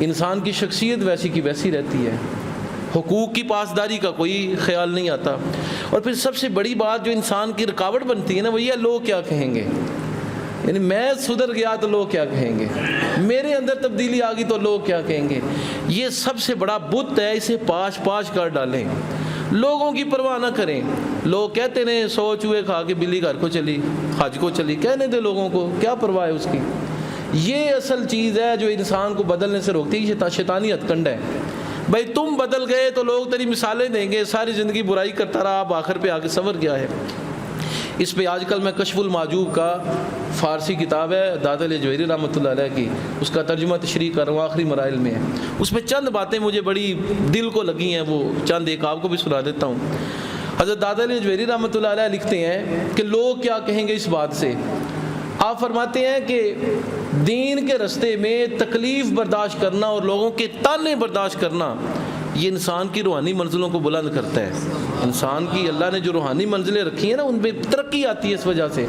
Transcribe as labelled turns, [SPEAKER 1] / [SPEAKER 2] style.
[SPEAKER 1] इंसान की शख्सियत वैसी की वैसी रहती है। हुकूक की पासदारी का कोई ख्याल नहीं आता। और फिर सबसे बड़ी बात जो इंसान की रुकावट बनती है ना, वो ये लोग क्या कहेंगे? यानी मैं सुधर गया तो लोग क्या कहेंगे? मेरे अंदर तब्दीली आ गई तो लोग क्या कहेंगे? ये सबसे बड़ा बुत है, इसे पाश पाश कर डालें। लोगों की परवाह ना करें। लोग कहते रहे सौ चूहे खा के बिल्ली घर को चली, हज को चली, कहने दे लोगों को, क्या परवाह है उसकी? ये असल चीज़ है जो इंसान को बदलने से रोकती है शैता- शैतानी हथकंड है। भाई, तुम बदल गए तो लोग तेरी मिसालें देंगे, सारी ज़िंदगी बुराई करता रहा आप आखिर पे आके सवर गया है? इस पे आजकल मैं कशफुल माजूब का फ़ारसी किताब है दादल जवेरी रहमत की। उसका तर्जुमा तशरी कर रहा हूँ, आखिरी मराइल में है। उसमें चंद बातें मुझे बड़ी दिल को लगी हैं, वो चंद एक आपको भी सुना देता हूँ। हज़रत दादल जवेरी रहमत लिखते हैं कि लोग क्या कहेंगे इस बात से? आप फरमाते हैं कि दीन के रस्ते में तकलीफ़ बर्दाश्त करना और लोगों के ताने बर्दाश्त करना, ये इंसान की रूहानी मंजिलों को बुलंद करता है। इंसान की अल्लाह ने जो रूहानी मंजिलें रखी हैं ना उन पर तरक्की आती है इस वजह से।